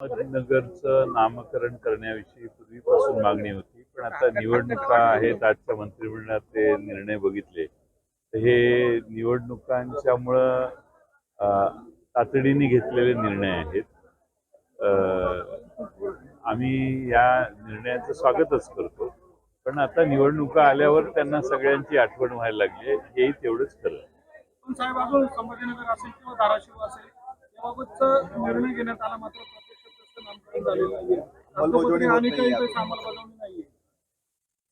अहमदनगरचं नामकरण करण्याविषयी पूर्वीपासून मागणी होती पण आता निवडणुका आहेत आजच्या मंत्रिमंडळात ते निर्णय बघितले. तर हे निवडणुकांच्यामुळं तातडीने घेतलेले निर्णय आहेत. आम्ही या निर्णयाचं स्वागतच करतो. पण आता निवडणुका आल्यावर त्यांना सगळ्यांची आठवण व्हायला लागली हेही तेवढंच खरं साहेब अजून संभाजीनगर असेल किंवा धाराशिव असेल याबाबतचा निर्णय घेण्यात आला मात्र अंमलबजावणी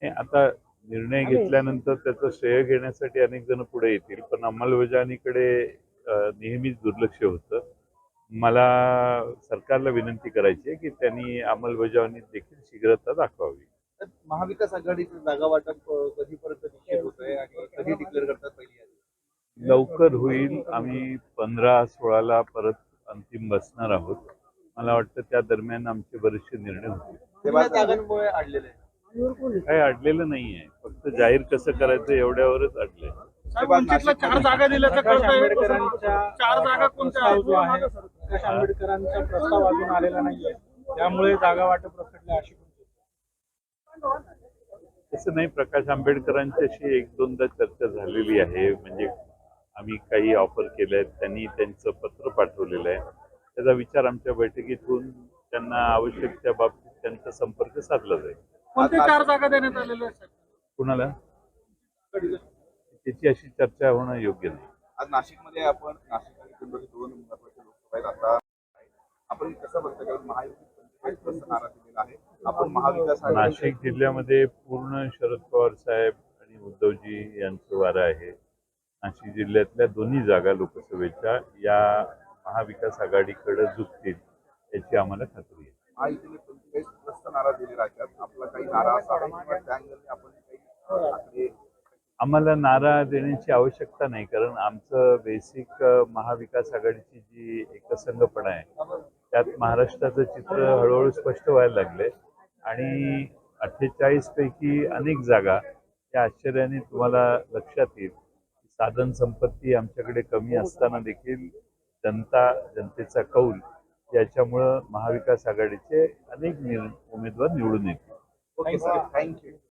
हे. आता. निर्णय घेतल्यानंतर त्याचं श्रेय घेण्यासाठी अनेक जण पुढे येतील पण अंमलबजावणीकडे नेहमीच दुर्लक्ष होतं. मला सरकारला विनंती करायची आहे की त्यांनी अंमलबजावणीत देखील शीघ्रता दाखवावी. महाविकास आघाडीचं जागा वाटप कधीपर्यंत निश्चित होत आहे आणि कधी डिक्लेअर करतात पहिली यादी? लवकर होईल. आम्ही पंधरा सोळाला परत अंतिम बसणार आहोत. मला वाटतं त्या दरम्यान आमचे बरेचसे निर्णय आहे काही अडलेलं नाही आहे फक्त जाहीर कसं करायचं एवढ्यावरच अडलंय. चार जागा दिल्याचं प्रकाश कळतंय आंबेडकरांच्या चार जागा कोणत्या जो आहे. प्रकाश आंबेडकरांचा प्रस्ताव अजून आलेला नाहीये. त्यामुळे जागा वाटप अशी तसं नाही प्रकाश आंबेडकरांच्याशी एक दोनदा चर्चा झालेली आहे. म्हणजे आम्ही काही ऑफर केल्या आहेत त्यांनी त्यांचं पत्र पाठवलेलं आहे. त्याचा विचार आमच्या बैठकीत होऊन त्यांना आवश्यक त्या बाबतीत त्यांचा संपर्क साधला जाईल. चार जागा देण्यात आलेल्या? कुणाला? त्याची अशी चर्चा होणं योग्य नाही. आज नाशिकमध्ये आपण नाशिक आणि पिंपरी दोन महत्त्वाचे लोकसभा आहेत आता आपण कसं बघतो कारण नारा दिलेला आहे. आपण महाविकास आघाडी नाशिक जिल्ह्यामध्ये पूर्ण शरद पवार साहेब आणि उद्धवजी यांचं वारं आहे. नाशिक जिल्ह्यातल्या दोन्ही जागा लोकसभेच्या या महाविकास आघाडीकडे झुकतील याची आम्हाला खात्री आहे. नारा दिले राज्यात. आपला काही नारा असा त्या आपण आम्हाला नारा देण्याची आवश्यकता नाही कारण आमचं बेसिक महाविकास आघाडीची जी एकसंघपणा आहे त्यात महाराष्ट्राचं चित्र हळूहळू स्पष्ट व्हायला लागले. आणि अठ्ठेचाळीस पैकी अनेक जागा या आश्चर्याने तुम्हाला लक्षात येईल. साधन संपत्ती आमच्याकडे कमी असताना देखील जनता जनतेचा कौल याच्यामुळं महाविकास आघाडीचे अनेक उमेदवार निवडून येतील. Okay sir thank you